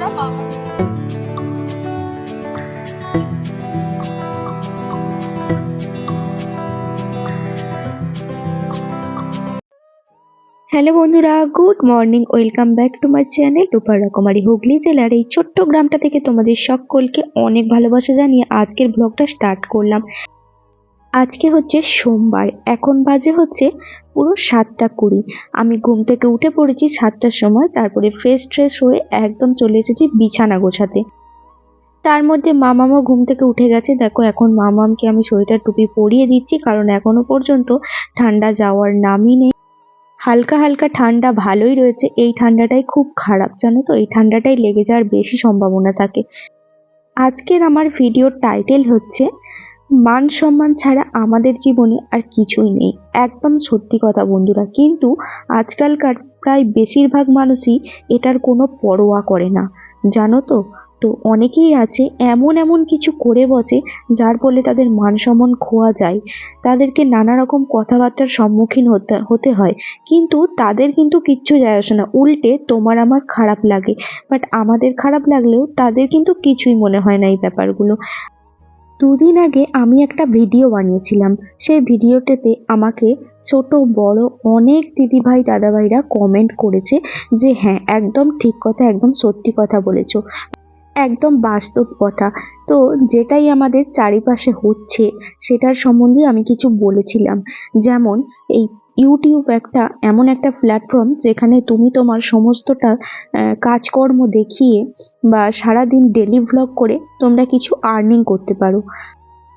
Hello বন্ধুরা, good morning, welcome back to my channel রূপার কুমারী হুগলি জেলার এই ছোট্ট গ্রামটা থেকে তোমাদের সকলকে অনেক ভালোবাসা জানিয়ে আজকের ব্লগটা স্টার্ট করলাম। আজকে হচ্ছে সোমবার, এখন বাজে হচ্ছে পুরো সাতটা কুড়ি। আমি ঘুম থেকে উঠে পড়েছি সাতটার সময়, তারপরে ফ্রেশ ট্রেশ হয়ে একদম চলে এসেছি বিছানা গোছাতে। তার মধ্যে মামামও ঘুম থেকে উঠে গেছে। দেখো, এখন মামামকে আমি সোয়েটার টুপি পরিয়ে দিচ্ছি, কারণ এখনও পর্যন্ত ঠান্ডা যাওয়ার নামই নেই। হালকা হালকা ঠান্ডা ভালোই রয়েছে। এই ঠান্ডাটাই খুব খারাপ, জানো তো? এই ঠান্ডাটাই লেগে যাওয়ার বেশি সম্ভাবনা থাকে। আজকের আমার ভিডিওর টাইটেল হচ্ছে মান সম্মান ছাড়া আমাদের জীবনে আর কিছুই নেই। একদম সত্যি কথা বন্ধুরা, কিন্তু আজকালকার প্রায় বেশিরভাগ মানুষই এটার কোনো পরোয়া করে না। জানো তো তো অনেকেই আছে এমন এমন কিছু করে বসে যার ফলে তাদের মান সম্মান খোয়া যায়। তাদেরকে নানা রকম কথাবার্তার সম্মুখীন হতে হতে হয়। কিন্তু তাদের কিন্তু কিচ্ছু যায় আসে না। উল্টে তোমার আমার খারাপ লাগে বাট আমাদের খারাপ লাগলেও তাদের কিন্তু কিছুই মনে হয় না এই ব্যাপারগুলো। দুদিন আগে আমি একটা ভিডিও বানিয়েছিলাম। সেই ভিডিওটাতে আমাকে ছোট, বড় অনেক দিদিভাই, দাদাভাইরা কমেন্ট করেছে যে হ্যাঁ একদম ঠিক কথা, একদম সত্যি কথা বলেছ। একদম বাস্তব কথা। তো যেটাই আমাদের চারিপাশে হচ্ছে, সেটার সম্বন্ধে আমি কিছু বলেছিলাম। যেমন এই ইউটিউব একটা এমন একটা প্ল্যাটফর্ম যেখানে তুমি তোমার সমস্তটা কাজকর্ম দেখিয়ে বা সারাদিন ডেলি ভ্লগ করে তোমরা কিছু আর্নিং করতে পারো।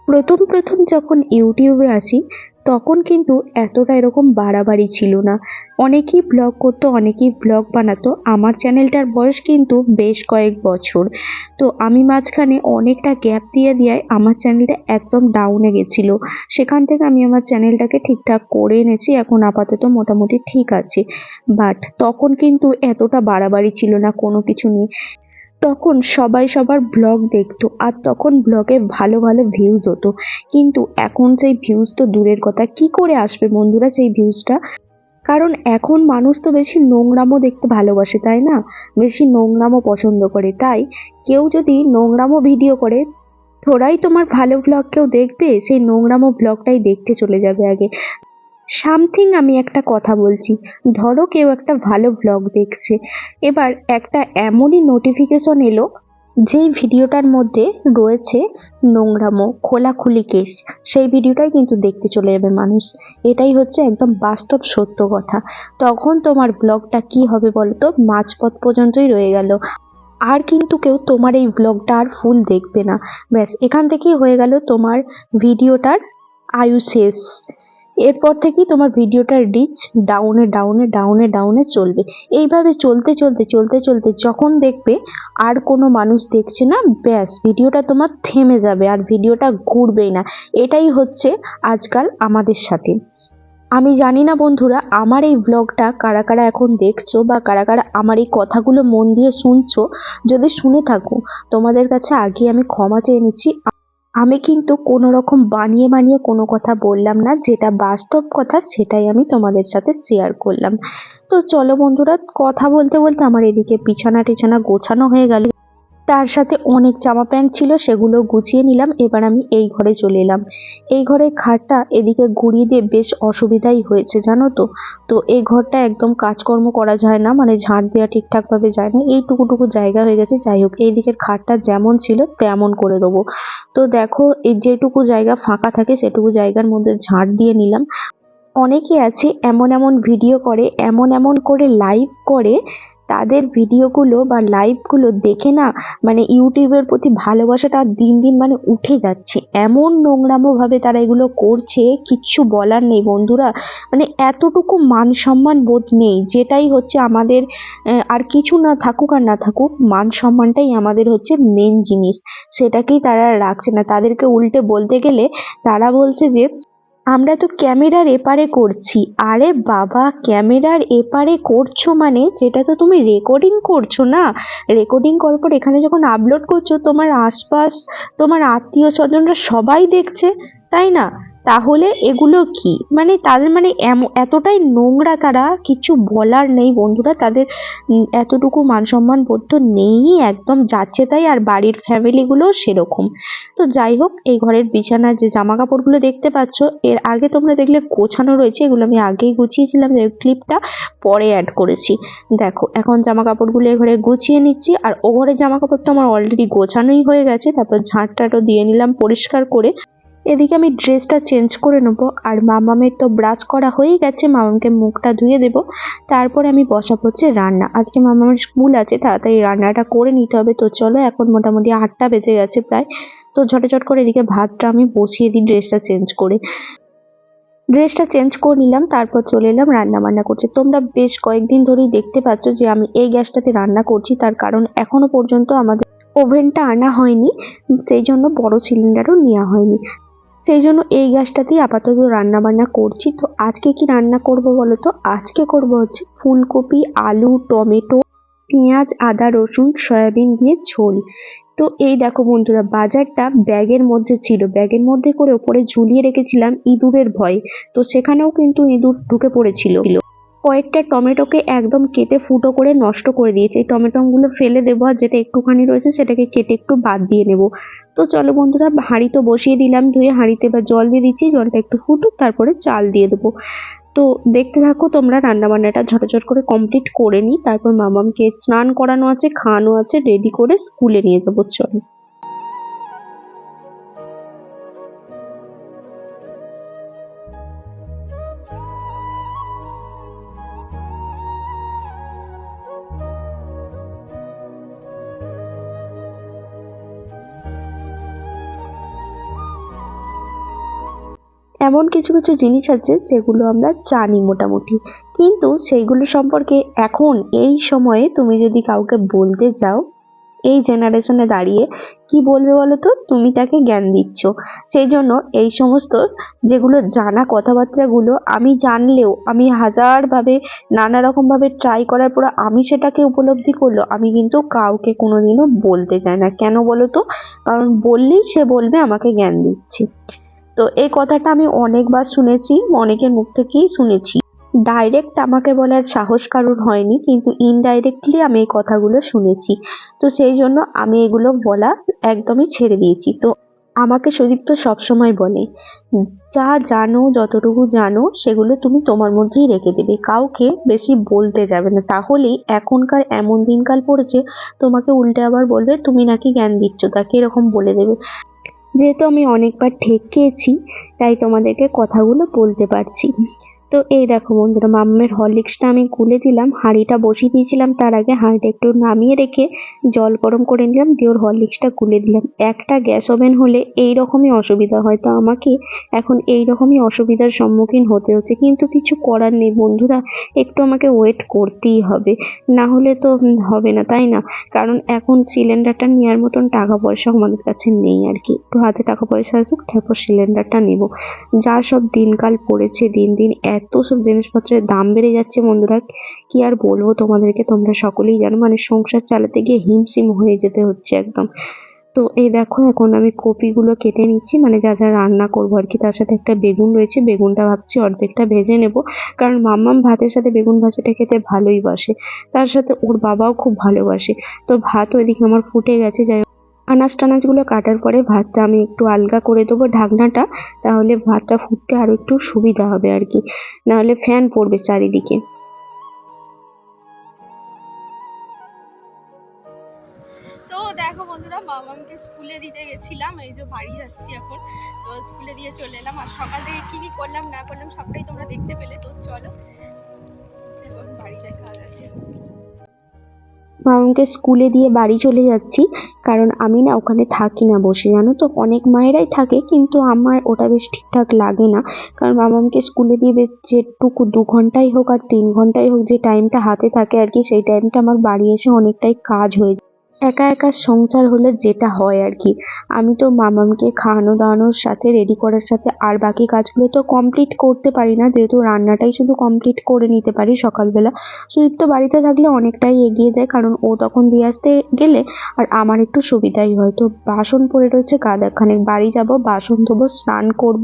প্রথম প্রথম যখন ইউটিউবে আসি তখন কিন্তু এতটা এরকম বাড়াবাড়ি ছিল না। অনেকেই ব্লগ করতো, অনেকেই ব্লগ বানাতো। আমার চ্যানেলটার বয়স কিন্তু বেশ কয়েক বছর। তো আমি মাঝখানে অনেকটা গ্যাপ দিয়ে দিয়ে আমার চ্যানেলটা একদম ডাউনে গেছিল। সেখান থেকে আমি আমার চ্যানেলটাকে ঠিকঠাক করে এনেছি। এখন আপাতত মোটামুটি ঠিক আছে। বাট তখন কিন্তু এতটা বাড়াবাড়ি ছিল না, কোনো কিছু নিয়ে। তখন সবাই সবার ব্লগ দেখতো আর তখন ব্লগে ভালো ভালো ভিউজ হতো। কিন্তু এখন সেই ভিউজ তো দূরের কথা, কি করে আসবে বন্ধুরা সেই ভিউজটা কারণ এখন মানুষ তো বেশি নোংরামও দেখতে ভালোবাসে, তাই না? বেশি নোংরামও পছন্দ করে। তাই কেউ যদি নোংরামও ভিডিও করে থোড়াই তোমার ভালো ব্লগ কেউ দেখবে, সেই নোংরামো ব্লগটাই দেখতে চলে যাবে আগে। সামথিং আমি একটা কথা বলছি। ধরো কেউ একটা ভালো ব্লগ দেখছে। এবার একটা এমনই নোটিফিকেশন এলো, যেই ভিডিওটার মধ্যে রয়েছে নোংরামো, খোলাখুলি কেস সেই ভিডিওটাই কিন্তু দেখতে চলে যাবে মানুষ। এটাই হচ্ছে একদম বাস্তব সত্য কথা। তখন তোমার ব্লগটা কি হবে বলো তো মাঝপথ পর্যন্তই রয়ে গেল। আর কিন্তু কেউ তোমার এই ব্লগটা আর ফুল দেখবে না। ব্যাস, এখান থেকেই হয়ে গেল তোমার ভিডিওটার আয়ু শেষ। এরপর থেকেই তোমার ভিডিওটার রিচ ডাউনে ডাউনে ডাউনে ডাউনে চলবে। এইভাবে চলতে চলতে চলতে চলতে যখন দেখবে আর কোনো মানুষ দেখছে না, ব্যাস, ভিডিওটা তোমার থেমে যাবে আর ভিডিওটা ঘুরবেই না। এটাই হচ্ছে আজকাল আমাদের সাথে। আমি জানি না বন্ধুরা, আমার এই ব্লগটা কারা কারা এখন দেখছ বা কারা কারা আমার এই কথাগুলো মন দিয়ে শুনছো, যদি শুনে থাকো, তোমাদের কাছে আগে আমি ক্ষমা চেয়ে নিচ্ছি। আমি কিন্তু কোনো রকম বানিয়ে বানিয়ে কোনো কথা বললাম না, যেটা বাস্তব কথা সেটাই আমি তোমাদের সাথে শেয়ার করলাম। তো চলো বন্ধুরা, কথা বলতে বলতে আমার এদিকে বিছানা টিছানা গোছানো হয়ে গেল। তার সাথে অনেক জামা প্যান্ট ছিল, সেগুলো গুছিয়ে নিলাম। এবার আমি এই ঘরে চলে এলাম। এই ঘরে খাটটা এদিকে ঘুরিয়ে দিয়ে বেশ অসুবিধাই হয়েছে, জানো তো? তো এই ঘরটা একদম কাজকর্ম করা যায় না মানে ঝাঁট দেওয়া ঠিকঠাকভাবে যায় না। এইটুকুটুকু জায়গা হয়ে গেছে, যাই হোক, এই দিকের খাটটা যেমন ছিল তেমন করে দেবো। তো দেখো, এই যেটুকু জায়গা ফাঁকা থাকে, সেটুকু জায়গার মধ্যে ঝাঁট দিয়ে নিলাম। অনেকে আছে এমন এমন ভিডিও করে, এমন এমন করে লাইভ করে তাদের ভিডিওগুলো বা লাইভগুলো দেখে না মানে ইউটিউবের প্রতি ভালোবাসাটা দিন দিন মানে উঠে যাচ্ছে। এমন নোংরামোভাবে তারা এগুলো করছে, কিচ্ছু বলার নেই বন্ধুরা। মানে এতটুকু মান সম্মান বোধ নেই, যেটাই হচ্ছে আমাদের আর কিছু না থাকুক আর না থাকুক মান সম্মানটাই আমাদের হচ্ছে মেন জিনিস। সেটাকেই তারা রাখছে না। তাদেরকে উল্টে বলতে গেলে তারা বলছে যে আমরা তো ক্যামেরার এপারে করছি। আরে বাবা, ক্যামেরার এপারে করছ মানে? সেটা তো তুমি রেকর্ডিং করছ না? রেকর্ডিং করার পর এখানে যখন আপলোড করছ, তোমার আশপাশ, তোমার আত্মীয় স্বজনরা সবাই দেখছে, তাই না? তাহলে এগুলো কি? মানে তাদের মানে এতটাই নোংরা তারা, কিছু বলার নেই বন্ধুরা, তাদের এতটুকু মান সম্মান বোধ নেই একদম যাচ্ছে তাই আর বাড়ির ফ্যামিলিগুলো সেরকম। তো যাই হোক, এই ঘরের বিছানার যে জামা কাপড়গুলো দেখতে পাচ্ছ, এর আগে তোমরা দেখলে গোছানো রয়েছে, এগুলো আমি আগেই গুছিয়েছিলাম ক্লিপটা পরে অ্যাড করেছি। দেখো, এখন জামা কাপড়গুলো এ ঘরে গুছিয়ে নিচ্ছি, আর ও ঘরের জামা কাপড় তো আমার অলরেডি গোছানোই হয়ে গেছে, তারপর ঝাঁট টাটও দিয়ে নিলাম পরিষ্কার করে। এদিকে আমি ড্রেসটা চেঞ্জ করে নেব। আর মামামের তো ব্রাশ করা হয়েই গেছে, মামামকে মুখটা ধুয়ে দেবো। তারপরে আমি বসা হচ্ছে রান্না। আজকে মামামের স্কুল আছে, তাড়াতাড়ি রান্নাটা করে নিতে হবে। তো চলো, এখন মোটামুটি আটটা বেজে গেছে প্রায়। তো ঝটঝট করে এদিকে ভাতটা আমি বসিয়ে দিই ড্রেসটা চেঞ্জ করে। ড্রেসটা চেঞ্জ করে নিলাম, তারপর চলে এলাম রান্না বান্না করতে। তোমরা বেশ কয়েকদিন ধরেই দেখতে পাচ্ছ যে আমি এই গ্যাসটাতে রান্না করছি। তার কারণ এখনও পর্যন্ত আমাদের ওভেনটা আনা হয়নি, সেই জন্য বড় সিলিন্ডারও নেওয়া হয়নি। সেই জন্য এই গ্যাসটাতেই আপাতত রান্না বান্না করছি। তো আজকে কি রান্না করব বলো তো? আজকে করব হচ্ছে ফুলকপি, আলু, টমেটো, পেঁয়াজ, আদা, রসুন, সয়াবিন দিয়ে ঝোল। তো এই দেখো বন্ধুরা, বাজারটা ব্যাগের মধ্যে ছিল। ব্যাগের মধ্যে করে ওপরে ঝুলিয়ে রেখেছিলাম ইঁদুরের ভয়ে। তো সেখানেও কিন্তু ইঁদুর ঢুকে পড়েছিল। কয়েকটা টমেটোকে একদম কেটে ফুটো করে নষ্ট করে দিয়েছে। এই টমেটোগুলো ফেলে দেবো আর যেটা একটুখানি রয়েছে সেটাকে কেটে একটু বাদ দিয়ে নেব। তো চলো বন্ধুরা, হাঁড়ি তো বসিয়ে দিলাম ধুয়ে, হাঁড়িতে এবার জল দিয়ে দিচ্ছি, জলটা একটু ফুটুক, তারপরে চাল দিয়ে দেবো। তো দেখতে থাকো তোমরা, রান্নাবান্নাটা ঝটঝট করে কমপ্লিট করে নিই। তারপর মামামকে স্নান করানো আছে, খাওয়ানো আছে রেডি করে স্কুলে নিয়ে যাব, চলো। এমন কিছু কিছু জিনিস আছে যেগুলো আমরা জানি মোটামুটি। কিন্তু সেইগুলো সম্পর্কে এখন এই সময়ে তুমি যদি কাউকে বলতে যাও এই জেনারেশনে দাঁড়িয়ে কি বলবে বলো তো তুমি তাকে জ্ঞান দিচ্ছ। সেই জন্য এই সমস্ত যেগুলো জানা কথাবার্তাগুলো আমি জানলেও, আমি হাজারভাবে নানা রকমভাবে ট্রাই করার পর আমি সেটাকে উপলব্ধি করল, আমি কিন্তু কাউকে কোনোদিনও বলতে চাই না। কেন বলো তো কারণ বললেই সে বলবে, আমাকে জ্ঞান দিচ্ছি। তো এই কথাটা আমি অনেকবার শুনেছি, অনেকের মুখ থেকেই শুনেছি। ডাইরেক্ট আমাকে বলার সাহস কারোর হয়নি, কিন্তু ইনডাইরেক্টলি আমি এই কথাগুলো শুনেছি। তো সেই জন্য আমি এগুলো বলা একদমই ছেড়ে দিয়েছি। তো আমাকে সুদীপ তো সবসময় বলে, যা জানো, যতটুকু জানো, সেগুলো তুমি তোমার মধ্যেই রেখে দেবে। কাউকে বেশি বলতে যাবে না। তাহলেই এখনকার এমন দিনকাল পড়েছে, তোমাকে উল্টে আবার বলবে, তুমি নাকি জ্ঞান দিচ্ছ। তাকে এরকম বলে দেবে। যেহেতু আমি অনেকবার ঠেকেছি তাই তোমাদেরকে কথাগুলো বলতে পারছি। তো এই দেখো বন্ধুরা, মাম্মের হরলিক্সটা আমি গুলে দিলাম, হাঁড়িটা বসিয়ে দিয়েছিলাম তার আগে হাঁড়িটা একটু নামিয়ে রেখে জল গরম করে নিলাম, দিয়ে ওর হরলিক্সটা গুলে দিলাম। একটা গ্যাস ওভেন হলে এই রকমই অসুবিধা হয়, তো আমাকে এখন এই রকমই অসুবিধার সম্মুখীন হতে হচ্ছে, কিন্তু কিছু করার নেই বন্ধুরা, একটু আমাকে ওয়েট করতেই হবে, না হলে তো হবে না, তাই না? কারণ এখন সিলিন্ডারটা নেওয়ার মতন টাকা পয়সা আমাদের কাছে নেই আর কি, একটু হাতে টাকা পয়সা আসুক, তারপর সিলিন্ডারটা নেব। যা সব দিনকাল পড়েছে, দিন দিন এত সব জিনিসপত্রের দাম বেড়ে যাচ্ছে বন্ধুরা। কি আর বলব তোমাদেরকে? তোমরা সকলেই জানো মানে সংসার চালাতে গিয়ে হিমশিম হয়ে যেতে হচ্ছে একদম। তো এই দেখো, এখন আমি কপিগুলো কেটে নিচ্ছি মানে যা যা রান্না করব আর কি। তার সাথে একটা বেগুন রয়েছে, বেগুনটা ভাবছি অর্ধেকটা ভেজে নেব। কারণ মাম্মাম ভাতের সাথে বেগুন ভাজাটা খেতে ভালোই বাসে। তার সাথে ওর বাবাও খুব ভালোবাসে। তো ভাত ওইদিকে আমার ফুটে গেছে, যাই আনাজ টানাজগুলো কাটার পরে ভাতটা আমি একটু আলগা করে দেবো ঢাকনাটা, তাহলে ভাতটা ফুটতে আরও একটু সুবিধা হবে আর কি। নাহলে ফ্যান পড়বে চারিদিকে। তো দেখো স্কুলে দিতে গেছিলাম, এই যে বাড়ি যাচ্ছি এখন। তো স্কুলে দিয়ে চলে এলাম, আর সকাল থেকে কি কি করলাম, না করলাম, সবটাই তোমরা দেখতে পেলে। তো চলো, এখন বাড়ি দেখা যাচ্ছে মামাকে স্কুলে দিয়ে বাড়ি চলে যাচ্ছি, কারণ আমি না ওখানে থাকি না বসে, জানো তো? অনেক মায়েরাই থাকে, কিন্তু আমার ওটা বেশ ঠিকঠাক লাগে না। কারণ মামাকে স্কুলে দিয়ে বেশ যেটুকু দু ঘন্টাই হোক আর তিন ঘন্টাই হোক যে টাইমটা হাতে থাকে আর কি, সেই টাইমটা আমার বাড়ি এসে অনেকটাই কাজ হয়ে যায়। একা একা সংসার হলে যেটা হয় আর কি। আমি তো মামামকে খাওয়ানো দাওয়ানোর সাথে রেডি করার সাথে আর বাকি কাজগুলো তো কমপ্লিট করতে পারি না, যেহেতু রান্নাটাই শুধু কমপ্লিট করে নিতে পারি সকালবেলা। সুদীপ তো বাড়িতে থাকলে অনেকটাই এগিয়ে যায়, কারণ ও তখন দিয়ে আসতে গেলে আর আমার একটু সুবিধাই হয়। তো বাসন পড়ে রয়েছে গাদাখানেক, বাড়ি যাব, বাসন ধোবো, স্নান করব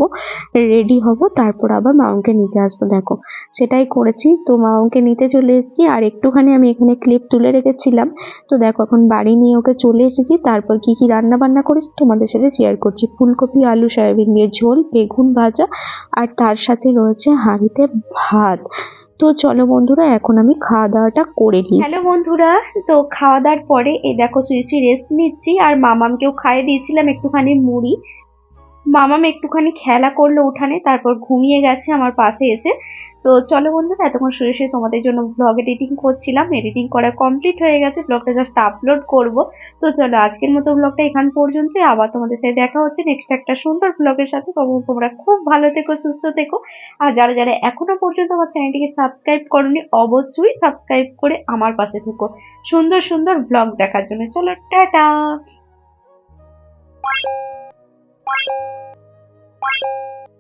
রেডি হব, তারপর আবার মামাকে নিতে আসব। দেখো, সেটাই করেছি। তো মামাকে নিতে চলে এসেছি, আর একটুখানি আমি এখানে ক্লিপ তুলে রেখেছিলাম। তো দেখো, এখন বাড়ি নিয়ে ওকে চলে এসেছি, তারপর কি কি রান্না বান্না করেছি তোমাদের সাথে শেয়ার করছি। ফুলকপি, আলু, সয়াবিন দিয়ে ঝোল, বেগুন ভাজা আর তার সাথে রয়েছে হাঁড়িতে ভাত। তো চলো বন্ধুরা, এখন আমি খাওয়া দাওয়াটা করে নিই। হ্যালো বন্ধুরা, তো খাওয়া দাওয়ার পরে এই দেখো শুয়ে রেস্ট নিচ্ছি আর মামামকেও খাইয়ে দিয়েছিলাম একটুখানি মুড়ি। মামাম একটুখানি খেলা করল উঠানে, তারপর ঘুমিয়ে গেছে আমার পাশে এসে। তো চলো বন্ধুরা, এতক্ষণ শুয়ে শুয়ে তোমাদের জন্য ব্লগ এডিটিং করছিলাম। এডিটিং করা কমপ্লিট হয়ে গেছে ব্লগটা জাস্ট আপলোড করব। তো চলো আজকের মতো ব্লগটা এখান পর্যন্ত আবার তোমাদের সাথে দেখা হচ্ছে নেক্সট একটা সুন্দর ব্লগের সাথে। তখন তোমরা খুব ভালো থেকো, সুস্থ থেকো। আর যারা যারা এখনও পর্যন্ত আমার চ্যানেলটিকে সাবস্ক্রাইব করনি, অবশ্যই সাবস্ক্রাইব করে আমার পাশে থেকো। সুন্দর সুন্দর ব্লগ দেখার জন্য। চলো, টাটা! Thank you.